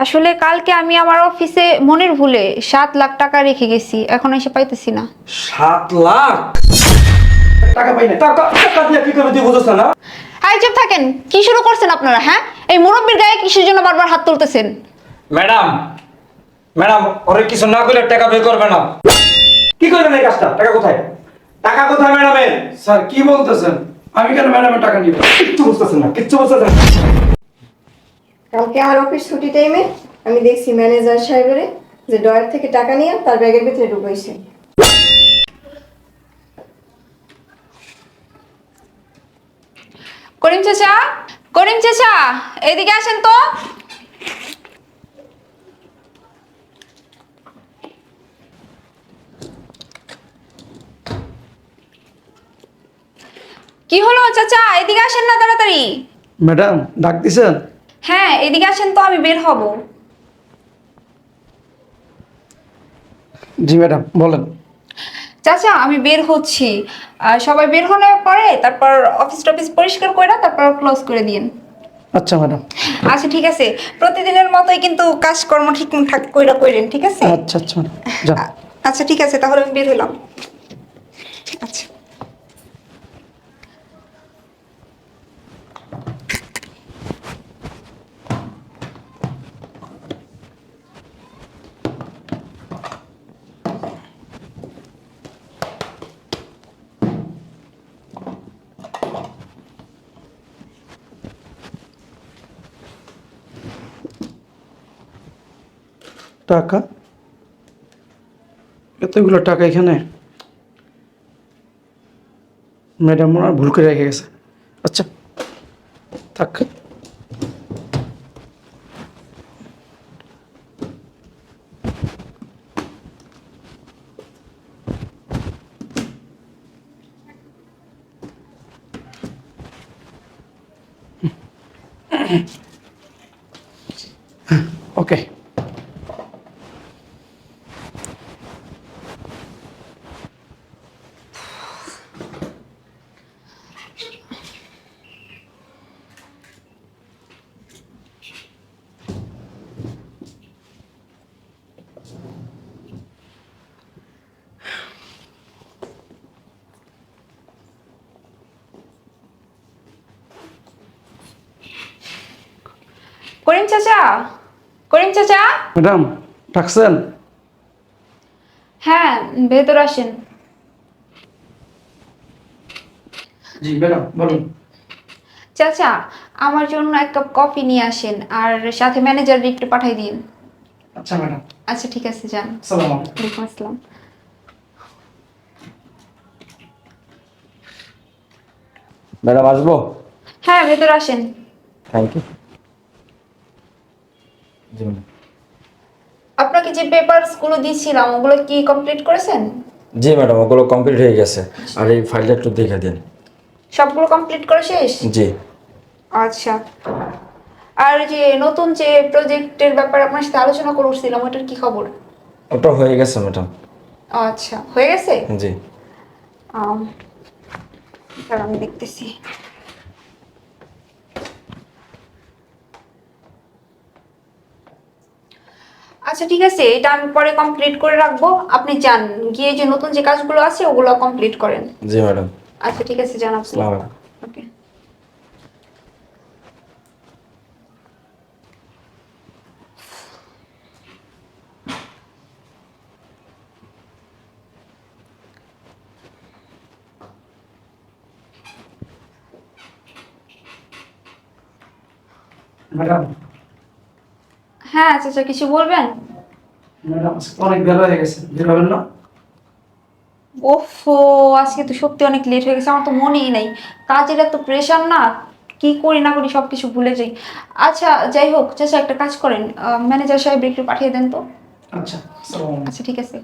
আসলে কালকে আমি আমার অফিসে মনের ভুলে সাত লাখ টাকা রেখে গেছি এখন এসে পাইতেছি না। সাত লাখ? টাকা পাই না টাকা টাকা দিয়ে কি তুই বুঝছ না আই চুপ থাকেন কি শুরু করছেন আপনারা হ্যাঁ? এই মুরব্বীর গায়ে কিসের জন্য বারবার হাত তুলতেছেন? ম্যাডাম ম্যাডাম ওরে কিছু না করলে টাকা বের করবে না। কি করবেন এই কাজটা? টাকা কোথায়? টাকা কোথায় ম্যাডামের? স্যার কি বলতেছেন? আমি কেন ম্যাডামের টাকা নিব? কিচ্ছু বুঝতেছেন না কিচ্ছু বুঝতেছেন না। কালকে আমার অফিস ছুটি টাইমে আমি দেখছি ম্যানেজার সাহেবের যে ডয়ার থেকে টাকা নিয়ে তার ব্যাগের ভিতরে ঢুকাইছে। করিম চাচা করিম চাচা এদিকে আসেন তো। কি হলো চাচা? এদিকে আসেন না তাড়াতাড়ি। ম্যাডাম ডাক দিছেন? হ্যাঁ এদিকে আসেন তো আমি বের হব। জি ম্যাডাম বলেন। চাচা আমি বের হচ্ছি। আর সবাই বের হওয়ার পরে তারপর অফিস টফিস পরিষ্কার করে তারপর ক্লোজ করে দিন আচ্ছা ম্যাডাম। আচ্ছা ঠিক আছে। প্রতিদিনের মতোই কিন্তু কাজকর্ম ঠিকঠাক কইরা কইরেন ঠিক আছে? আচ্ছা আচ্ছা আচ্ছা ঠিক আছে তাহলে আমি বের হলাম। আচ্ছা। টাকা? এতগুলো টাকা এখানে? ম্যাডাম মনে হয় ভুল করে রেখে গেছে। আচ্ছা থাক ওকে করিম চাচা? করিম চাচা? ম্যাডাম ডাকছেন? হ্যাঁ ভেতর আসেন। জি ম্যাডাম বলুন। চাচা আমার জন্য এক কাপ কফি নিয়ে আসেন আর সাথে ম্যানেজার একটু পাঠাই দিন। আচ্ছা ম্যাডাম। আচ্ছা ঠিক আছে যান। সালাম আলাইকুম। ওয়ালাইকুম আসসালাম। ম্যাডাম আসব? হ্যাঁ ভেতর আসেন। থ্যাংক ইউ জি ম্যাডাম আপনাকে যে পেপারসগুলো দিয়েছিলাম ওগুলো কি কমপ্লিট করেছেন? জি ম্যাডাম ওগুলো কমপ্লিট হয়ে গেছে। আর এই ফাইলটা একটু দেখে দিন। সবগুলো কমপ্লিট করে শেষ? জি। আচ্ছা। আর যে নতুন যে প্রজেক্টের ব্যাপারে আপনার সাথে আলোচনা করছিলাম ওটার কি খবর? ওটা হয়ে গেছে ম্যাডাম। আচ্ছা হয়ে গেছে? জি। আম, আমি দেখতেছি। আচ্ছা ঠিক আছে এটা আমি পরে কমপ্লিট করে রাখব। আপনি যান গিয়ে যে নতুন যে কাজগুলো আছে ওগুলো কমপ্লিট করেন। জি ম্যাডাম। আচ্ছা ঠিক আছে আপনি। ওকে ম্যাডাম হ্যাঁ আচ্ছা কিছু বলবেন? ম্যাডাম আজকে অনেক বেলা হয়ে গেছে বের হবেন না? ওফো আজকে তো সত্যি অনেক লেট হয়ে গেছে আমার তো মনেই নাই। কাজের এত প্রেশার না কি করি না করি সব কিছু ভুলে যাই। আচ্ছা যাই হোক চাচা একটা কাজ করেন ম্যানেজার সাহেব একটু পাঠিয়ে দেন তো। আচ্ছা আচ্ছা ঠিক আছে।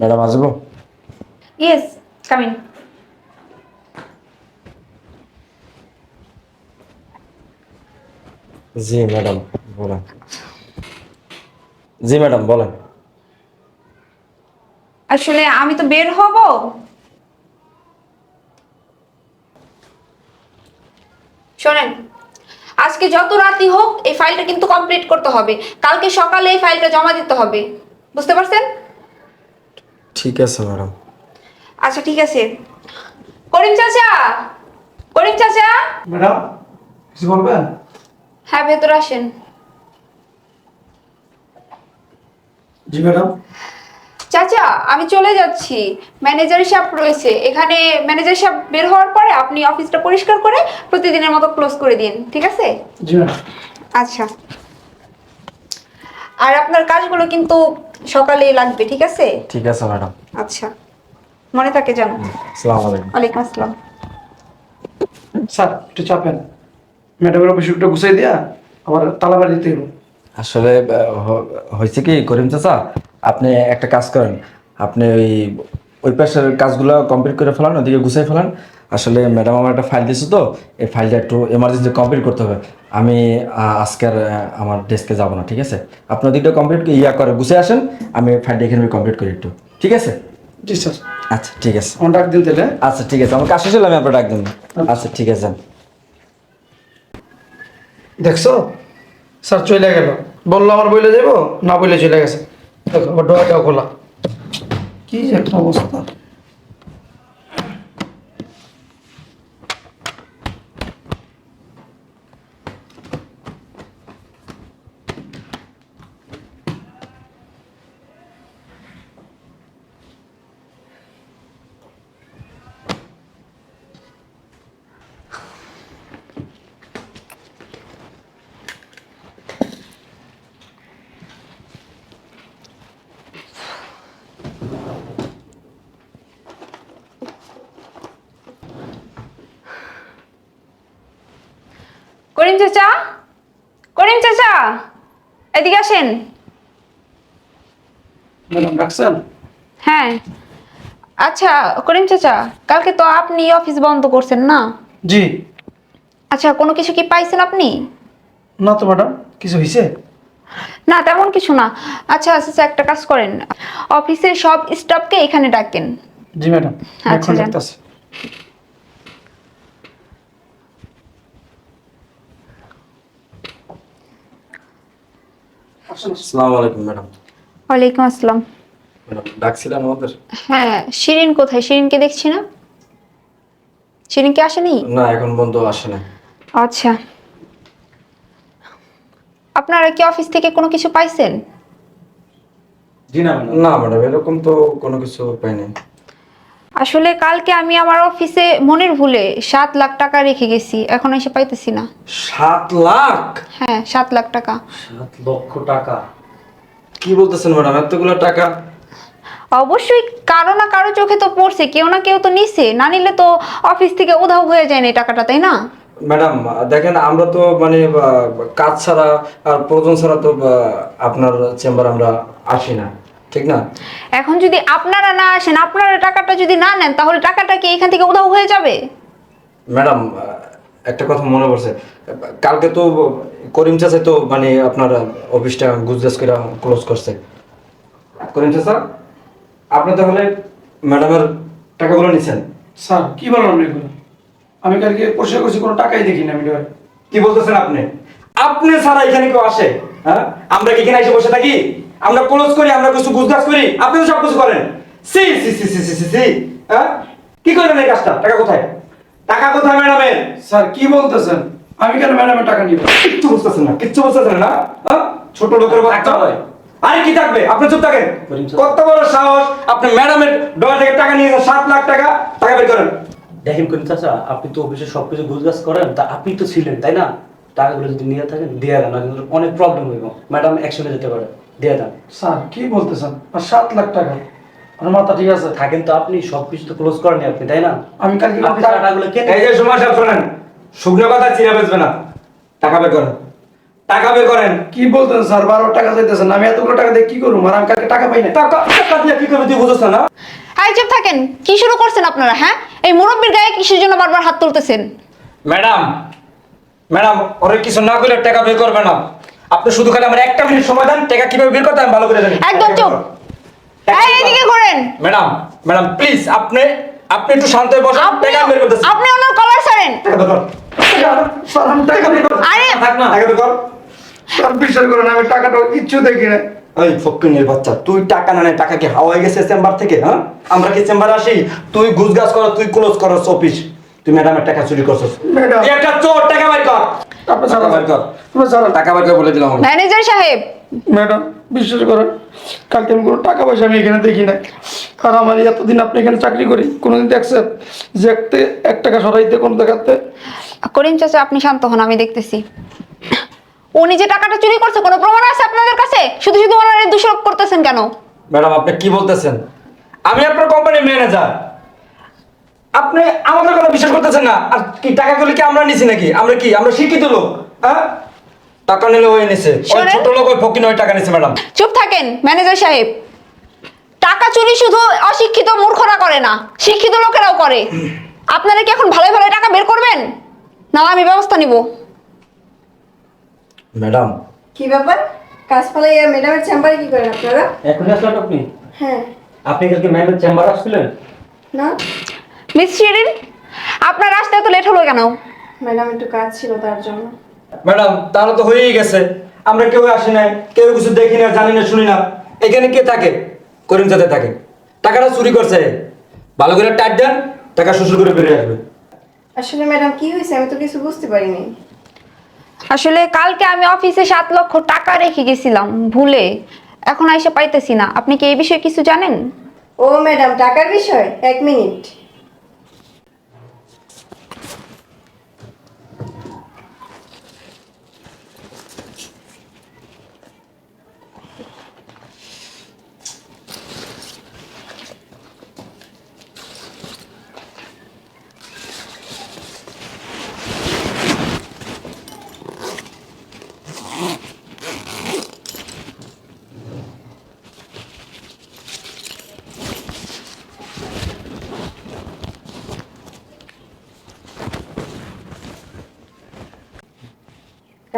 ম্যাডাম আসব ইয়েস কামিং জি ম্যাডাম বলেন। জি ম্যাডাম বলেন। আসলে আমি তো বের হব। শোনেন আজকে যত রাতই হোক এই ফাইলটা কিন্তু কমপ্লিট করতে হবে। কালকে সকালে এই ফাইলটা জমা দিতে হবে। বুঝতে পারছেন? ঠিক আছে ম্যাডাম। আচ্ছা ঠিক আছে। করিম চাচা! করিম চাচা! ম্যাডাম কিছু বলবেন? হ্যাঁ ভেতর আসেন। জি ম্যাডাম। চাচা আমি চলে যাচ্ছি। ম্যানেজার সাহেব রয়েছে। এখানে ম্যানেজার সাহেব বের হওয়ার পরে আপনি অফিসটা পরিষ্কার করে প্রতিদিনের মতো ক্লোজ করে দিন। ঠিক আছে? জি ম্যাডাম। আচ্ছা। আর আপনার কাজগুলো কিন্তু সকালেই লাগবে ঠিক আছে? ঠিক আছে ম্যাডাম। আচ্ছা। মনে থাকে জানো আসসালামু আলাইকুম। ওয়ালাইকুম আসসালাম। স্যার একটু চাপেন ম্যাডামের অফিস একটু গুছাই দিয়া আবার তালাবাড়ি দিতে হলো আসলে হয়েছে কি করিম চাচা আপনি একটা কাজ করেন। আপনি ওই ওই পাশের কাজগুলো কমপ্লিট করে ফেলান ওদিকে গুছাই ফেলান। আসলে ম্যাডাম আমার একটা ফাইল দিয়েছে তো এই ফাইলটা একটু এমার্জেন্সি কমপ্লিট করতে হবে। আমি আহ, আজকে আর আহ, আমার ডেস্কে যাব না ঠিক আছে? আপনার ওদিকটা কমপ্লিট ইয়া করে গুছিয়ে আসেন আমি ফাইলটা এখানে কমপ্লিট করি একটু। ঠিক আছে? জি স্যার। আচ্ছা ঠিক আছে। আমার ডাক দিন তাহলে। আচ্ছা ঠিক আছে। আমার কাজ শেষ আমি আপনার ডাক দিন আচ্ছা। ঠিক আছে দেখছ? স্যার চলে গেল। বলল আমার বইলে যাব না বইলে চলে গেছে। দেখো আবার ডোয়াটাও খোলা। কি একটা অবস্থা। করিম চাচা? করিম চাচা? এদিকে আসেন। ম্যাডাম ডাকছেন? হ্যাঁ। আচ্ছা করিম চাচা কালকে তো আপনি অফিস বন্ধ করছেন না? জি। আচ্ছা কোনো কিছু কি পাইছেন আপনি? না তো ম্যাডাম কিছু হয়েছে না তেমন কিছু না। আচ্ছা আচ্ছা একটা কাজ করেন। অফিসের সব স্টাফকে এখানে ডাকেন। জি ম্যাডাম আচ্ছা, যান। আসসালামু আলাইকুম ম্যাডাম। ওয়ালাইকুম আসসালাম। ম্যাডাম ডাকছিলেন আমাদের? হ্যাঁ শিরিন কোথায়? শিরিনকে দেখছি না? শিরিনকে আসেনি? না এখন বন্ধু আসে না আচ্ছা। আপনারা কি অফিস থেকে কোনো কিছু পাইছেন? জি না না ম্যাডাম এরকম তো কোনো কিছু পাইনি। আসলে কালকে আমি আমার অফিসে মনের ভুলে সাত লাখ টাকা রেখে গেছি এখন এসে পাইতেছি না। সাত লাখ? হ্যাঁ সাত লাখ টাকা। সাত লক্ষ টাকা। কি বলতেছেন ম্যাডাম এতগুলো টাকা? অবশ্যই কারও না কারও চোখে তো পড়ছে কেউ না কেউ তো নিছে। না নিলে তো অফিস থেকে উধাও হয়ে যায় না এই টাকাটা তাই না? ম্যাডাম দেখেন আমরা তো মানে কাজ ছাড়া আর প্রয়োজন ছাড়া তো আপনার চেম্বার আমরা আসি না। ঠিক না? এখন যদি আপনারা না আসেন আপনারা টাকাটা যদি না নেন তাহলে টাকাটা কি এখান থেকে উধাও হয়ে যাবে? ম্যাডাম একটা কথা মনে পড়ছে। কালকে তো করিম চাচা তো মানে আপনার অফিসটা গুজরাজ করে ক্লোজ করছে। করিম চাচা আপনি তাহলে ম্যাডামের টাকাগুলো নিছেন? স্যার কি বললাম এগুলো? আমি কালকে পরিষ্কার করছি কোনো টাকাই দেখিনি আমি কি বলতেছেন আপনি? আপনি ছাড়া এখানে কেউ আসে হ্যাঁ? আমরা কি এখানে এসে বসে থাকি? আমরা ক্লোজ করি আমরা কিছু গুজগাছ করি আপনি তো সব কিছু করেন। সি সি সি সি সি সি হ্যাঁ কি করলেন এই কাজটা? টাকা কোথায়? টাকা কোথায় ম্যাডামের? স্যার কি বলতেছেন? আমি কেন ম্যাডামের টাকা নিব? কিচ্ছু বুঝতেছেন না কিচ্ছু বুঝতেছেন না হ্যাঁ ছোট লোকের বাচ্চা আরে কি থাকবে? আপনি চুপ থাকেন। কত বড় সাহস আপনি ম্যাডামের ডলার থেকে টাকা নিয়ে সাত লাখ টাকা টাকা বের করেন। দেখেন করিম চাচা আপনি তো অফিসে সবকিছু গুজগাছ করেন তা আপনি তো ছিলেন তাই না? টাকাগুলো যদি নিয়ে থাকেন দিয়ে দেন না কিন্তু অনেক প্রবলেম হইব। ম্যাডাম অ্যাকশনে যেতে পারে দিয়ে দেন। স্যার কি বলতেছেন? আর সাত লাখ টাকা। আমার মাথা ঠিক আছে। থাকেন তো আপনি সবকিছু তো ক্লোজ করেন আপনি তাই না? আমি কালকে আপনি টাকাগুলো কেটে এই যে সময় সাহেব শোনেন। শুকনো কথা বেচবে না। টাকা বের করেন। টাকা বের করেন। কি বলতেন স্যার? বারো টাকা চাইতেছেন আমি এতগুলো টাকা দিয়ে কি করব? আর আমি কালকে টাকা পাই না টাকা টাকা দিয়ে কি করবে তুই বুঝছ না হাই চুপ থাকেন। কি শুরু করছেন আপনারা হ্যাঁ? এই মুরব্বীর গায়ে কিসের জন্য বারবার হাত তুলতেছেন? ম্যাডাম ম্যাডাম ওরে কিছু না করলে টাকা বের করবে না। আপনি শুধু খালি আমার একটা মিনিট সময় দেন টাকা কীভাবে বের করতে আমি ভালো করে জানি। একদম চুপ। এই এদিকে করেন ম্যাডাম ম্যাডাম প্লিজ আপনি আপনি একটু শান্ত হয়ে বসেন টাকা বের করতেছি। আপনি ওনার কলার ছাড়েন। টাকা বের কর। টাকা বের করব। আরে থাক না। টাকা বের কর। স্যার বিশ্বাস করেন আমি টাকাটা কিচ্ছু দেখি না ওই ফকিনের বাচ্চা তুই টাকা না নেয় টাকা কি হাওয়া হয়ে গেছে চেম্বার থেকে হ্যাঁ? আমরা কি চেম্বারে আসি? তুই ঘুষ গাছ কর তুই ক্লোজ কর অফিস। তুই ম্যাডামের টাকা চুরি করছিস। ম্যাডাম। একটা চোর টাকা কর। আপনি টাকা বের কর। টাকা বের বলে দিলাম ম্যানেজার সাহেব। ম্যাডাম বিশ্বাস করেন কালকে আমি কোনো টাকা পয়সা আমি এখানে দেখি না আর আমার এতদিন আপনি এখানে চাকরি করি কোনোদিন দেখছেন যে একতে এক টাকা সরাইতে কোনো দেখাতে? করিম চাচা আপনি শান্ত হন আমি দেখতেছি। উনি যে টাকাটা চুরি করছে কোনো প্রমাণ আছে আপনাদের কাছে? শুধু শুধু ওনার দোষারোপ করতেছেন কেন? ম্যাডাম আপনি কি বলতেছেন? আমি আপনার কোম্পানির ম্যানেজার আপনি আমাদের কথা বিশ্বাস করতেছেন না। আর কি টাকাগুলো কি আমরা নিছি নাকি? আমরা কি? আমরা শিক্ষিত লোক হ্যাঁ? টাকা নিলে ওই নিছে। ওই ছোট লোক ওই ফকিন ওই টাকা নিছে ম্যাডাম। চুপ থাকেন ম্যানেজার সাহেব। টাকা চুরি শুধু অশিক্ষিত মূর্খরা করে না শিক্ষিত লোকেরাও করে। আপনারা কি এখন ভালো ভালো টাকা বের করবেন? না আমি ব্যবস্থা নিব। ম্যাডাম। কি ব্যাপার? কাজ ফালাইয়া ম্যাডামের চেম্বারে কি করেন আপনারা? এখন আসলেন আপনি হ্যাঁ। আপনি কালকে ম্যামের চেম্বার আসছিলেন? না। মিস শিরিন আপনার আসতে এত লেট হলো কেন? ম্যাডাম একটু কাজ ছিল তার জন্য। ম্যাডাম তাহলে তো হয়েই গেছে। আমরা কেউ আসি নাই কেউ কিছু দেখি না জানি না শুনি না। এখানে কে থাকে? করিম যাতে থাকে। টাকাটা চুরি করছে। ভালো করে টাইট দেন টাকা শ্বশুর করে বেরিয়ে আসবে। আসলে ম্যাডাম কি হয়েছে? আমি তো কিছু বুঝতে পারিনি। আসলে কালকে আমি অফিসে সাত লক্ষ টাকা রেখে গেছিলাম ভুলে। এখন আইসা পাইতেছি না। আপনি কি এই বিষয়ে কিছু জানেন? ও ম্যাডাম টাকার বিষয়? এক মিনিট।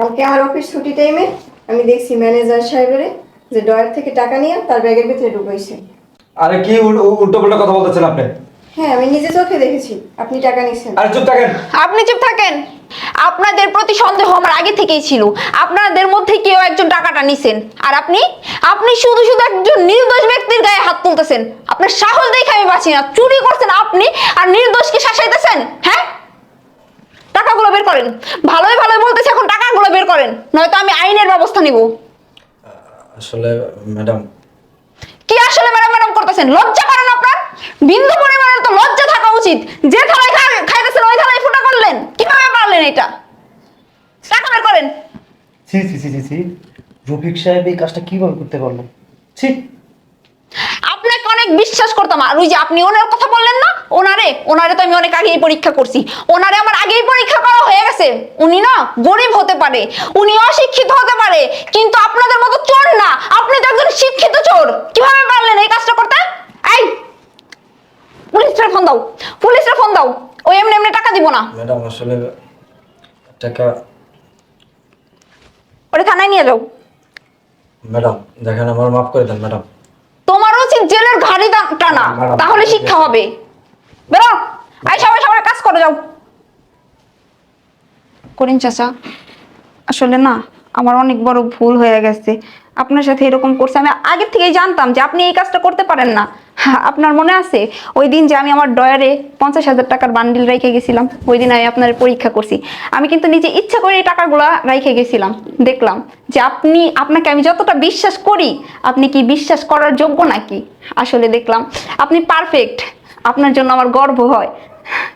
কালকে আমার অফিস ছুটি টাইমে আমি দেখছি ম্যানেজার সাহেবের যে ডয়ার থেকে টাকা নিয়ে তার ব্যাগের ভিতরে ঢুকাইছে। আরে কি উল্টো পাল্টা কথা বলতেছেন আপনি? হ্যাঁ আমি নিজে চোখে দেখেছি আপনি টাকা নিছেন। আরে চুপ থাকেন। আপনি চুপ থাকেন। আপনাদের প্রতি সন্দেহ আমার আগে থেকেই ছিল। আপনাদের মধ্যে কেউ একজন টাকাটা নিছেন। আর আপনি? আপনি শুধু শুধু একজন নির্দোষ ব্যক্তির গায়ে হাত তুলতেছেন। আপনার সাহস দেখে আমি বাঁচি না। চুরি করছেন আপনি আর নির্দোষকে শাসাইতেছেন হ্যাঁ? টাকাগুলো বের করেন। ভালোই ভালোই বের করেন নয়তো আমি আইনের ব্যবস্থা নিব। আসলে ম্যাডাম। কি আসলে ম্যাডাম ম্যাডাম করতেছেন? লজ্জা করেন আপনার? বিন্দু পরিমাণের তো লজ্জা থাকা উচিত। যে থালায় খা- খাইতেছেন ওই থালায় ফুটা করলেন। কীভাবে পারলেন এটা? টাকা বের করেন। ছি ছি ছি ছি ছি। রফিক সাহেব এই কাজটা কীভাবে করতে পারল? ছি। আপনাকে অনেক বিশ্বাস করতাম। আর ওই যে আপনি ওনার কথা বললেন না ওনারে? ওনারে তো আমি অনেক আগেই পরীক্ষা করছি। ওনারে আমার আগেই পরীক্ষা উনি না গরিব হতে পারে উনি অশিক্ষিত হতে পারে কিন্তু আপনাদের মতো চোর না। আপনি তো একজন শিক্ষিত চোর। কীভাবে পারলেন এই কাজটা করতে? এই পুলিশের ফোন দাও পুলিশের ফোন দাও। ওই এমনি এমনি টাকা দিব না। ম্যাডাম আসলে টাকা ওটা থানায় নিয়ে যাও। ম্যাডাম দেখেন আমার মাফ করে দেন ম্যাডাম। তোমার উচিত জেলের ঘাড়ি টানা। তাহলে শিক্ষা হবে। বেরো। আই সবাই সবাই কাজ করে যাও। করিম চাচা? আসলে না আমার অনেক বড় ভুল হয়ে গেছে। আপনার সাথে এরকম করছে আমি আগের থেকেই জানতাম যে আপনি এই কাজটা করতে পারেন না। হ্যাঁ, আপনার মনে আছে? ওই দিন যে আমি আমার ডয়ারে পঞ্চাশ হাজার টাকার বান্ডিল রেখে গেছিলাম ওই দিন আমি আপনার পরীক্ষা করছি। আমি কিন্তু নিজে ইচ্ছা করে এই টাকাগুলো রেখে গেছিলাম দেখলাম যে আপনি আপনাকে আমি যতটা বিশ্বাস করি আপনি কি বিশ্বাস করার যোগ্য নাকি? আসলে দেখলাম আপনি পারফেক্ট আপনার জন্য আমার গর্ব হয়।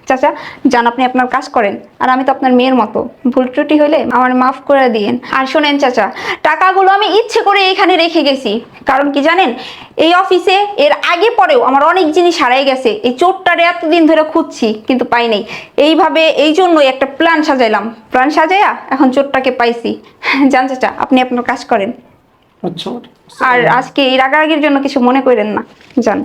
চাচা যান আপনি আপনার কাজ করেন আর আমি তো আপনার মেয়ের মতো। ভুল ত্রুটি হলে আমার মাফ করে দিয়েন। আর শোনেন চাচা টাকাগুলো আমি ইচ্ছে করে এখানে রেখে গেছি। কারণ কি জানেন এই অফিসে এর আগে পরেও আমার অনেক জিনিস হারাই গেছে। এই চোরটারে এতদিন ধরে খুঁজছি কিন্তু পাই নাই। এইভাবে এই জন্যই একটা প্ল্যান সাজাইলাম। প্ল্যান সাজাইয়া এখন চোরটাকে পাইছি। জান চাচা আপনি আপনার কাজ করেন। আচ্ছা আর আজকে এই রাগারাগির জন্য কিছু মনে করেন না জান।